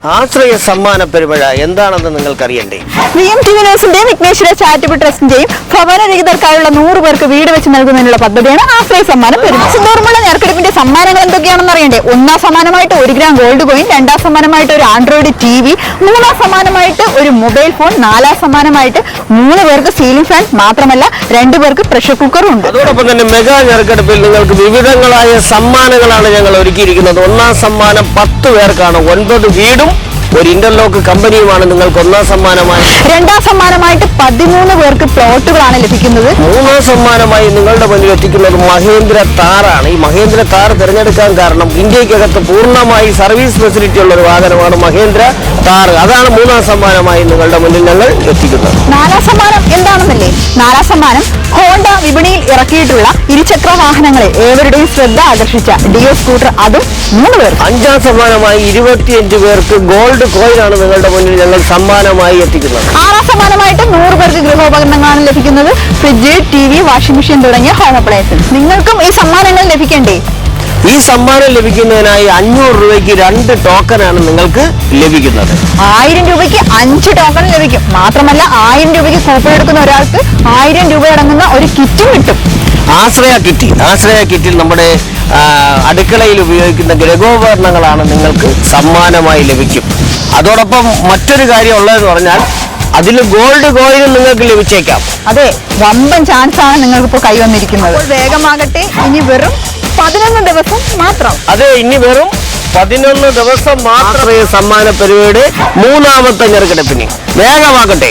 ആശ്രയ സമ്മാന പെരുമഴ എന്താണെന്ന് നിങ്ങൾക്കറിയണ്ടേ? വി എം ടി വി ന്യൂസിന്റെയും വിഘ്നേശ്വര ചാരിറ്റബിൾ ട്രസ്റ്റിന്റെയും ഭവനരഹിതർക്കായുള്ള നൂറ് പേർക്ക് വീട് വെച്ച് നൽകുന്നതിനുള്ള പദ്ധതിയാണ് ആശ്രയ സമ്മാനം പെരുമഴ. സിന്ദൂർമുള്ള നേർക്കെടുപ്പിന്റെ സമ്മാനങ്ങൾ എന്തൊക്കെയാണെന്ന് അറിയണ്ടേ? ഒന്നാം സമ്മാനമായിട്ട് ഒരു ഗ്രാം ഗോൾഡ് കോയിൻ രണ്ടാം സമ്മാനമായിട്ട് ഒരു ആൻഡ്രോയിഡ് ടി വി മൂന്നാം സമ്മാനമായിട്ട് ഒരു മൊബൈൽ ഫോൺ നാലാം സമ്മാനമായിട്ട് മൂന്ന് പേർക്ക് സീലിംഗ് ഫാൻ മാത്രമല്ല രണ്ടു പേർക്ക് പ്രഷർ കുക്കറും ഉണ്ട്. അതോടൊപ്പം തന്നെ മെഗാ ഞെരുക്കെടുപ്പിൽ നിങ്ങൾക്ക് വിവിധങ്ങളായ സമ്മാനങ്ങളാണ് ഞങ്ങൾ ഒരുക്കിയിരിക്കുന്നത്. ഒന്നാം സമ്മാനം പത്ത് പേർക്കാണ് ഒൻപത് വീടും ഒരു ഇന്റർലോക്ക് കമ്പനിയുമാണ് നിങ്ങൾക്ക് ഒന്നാം സമ്മാനമായി. രണ്ടാം സമ്മാനമായിട്ട് പതിമൂന്ന് പേർക്ക് പ്ലോട്ടുകളാണ് ലഭിക്കുന്നത്. മൂന്നാം സമ്മാനമായി നിങ്ങളുടെ മുന്നിൽ എത്തിക്കുന്നത് മഹേന്ദ്ര താറാണ്. ഈ മഹേന്ദ്ര താർ തിരഞ്ഞെടുക്കാൻ കാരണം ഇന്ത്യക്കകത്ത് പൂർണമായി സർവീസ് ഫെസിലിറ്റി ഉള്ള ഒരു വാഹനമാണ് മഹേന്ദ്ര താർ. അതാണ് മൂന്നാം സമ്മാനമായി നിങ്ങളുടെ മുന്നിൽ ഞങ്ങൾ എത്തിക്കുന്നത്. നാലാം സമ്മാനം എന്താണെന്നല്ലേ? നാലാം സമ്മാനം ഹോണ്ട വിപണിയിൽ ഇറക്കിയിട്ടുള്ള ഇരുചക്ര വാഹനങ്ങളെ ഏവരുടെയും ശ്രദ്ധ ആകർഷിച്ച ഡിയോ സ്കൂട്ടർ അതും മൂന്ന് പേർ അഞ്ചാം സമ്മാനമായി ഇരുപത്തിയഞ്ച് പേർക്ക് ഗോൾഡ് കോയിനാണ് നിങ്ങളുടെ മുന്നിൽ ഞങ്ങൾ സമ്മാനമായി എത്തിക്കുന്നത്. ആറാം സമ്മാനമായിട്ട് നൂറ് പേർക്ക് ഗൃഹോപകരണങ്ങളാണ് ലഭിക്കുന്നത്. Fridge T V washing machine തുടങ്ങിയ ഹോം അപ്ലയൻസസ്. നിങ്ങൾക്കും ഈ സമ്മാനങ്ങൾ ലഭിക്കണ്ടേ? ഈ സമ്മാനം ലഭിക്കുന്നതിനായി അഞ്ഞൂറ് രൂപയ്ക്ക് രണ്ട് ടോക്കൺ ആണ് നിങ്ങൾക്ക് ലഭിക്കുന്നത്. ആയിരം രൂപയ്ക്ക് അഞ്ച് ടോക്കൺ ലഭിക്കും. മാത്രമല്ല ആയിരം രൂപയ്ക്ക് കൂപ്പൺ എടുക്കുന്ന ഒരാൾക്ക് ആയിരം രൂപ അടങ്ങുന്ന ഒരു കിറ്റും കിട്ടും. ആശ്രയ കിറ്റി. ആശ്രയ കിറ്റിൽ നമ്മുടെ അടുക്കളയിൽ ഉപയോഗിക്കുന്ന ഗൃഹോപകരണങ്ങളാണ് നിങ്ങൾക്ക് സമ്മാനമായി ലഭിക്കും. അതോടൊപ്പം മറ്റൊരു കാര്യം ഉള്ളതെന്ന് പറഞ്ഞാൽ അതിൽ ഗോൾഡ് കോയിൻ നിങ്ങൾക്ക് ലഭിച്ചേക്കാം. അതെ വമ്പൻ ചാൻസ് ആണ് നിങ്ങൾക്ക് ഇപ്പോൾ കൈവന്നിരിക്കുന്നത് അപ്പോൾ വേഗമാകട്ടെ. ഇനി വെറും പതിനൊന്ന് ദിവസം മാത്രം. അതെ ഇനി വെറും പതിനൊന്ന് ദിവസം മാത്രമേ സമ്മാന പരിപാടി മൂന്നാമത്തെ ഞെറുക്കെടുപ്പിന്. വേഗമാകട്ടെ.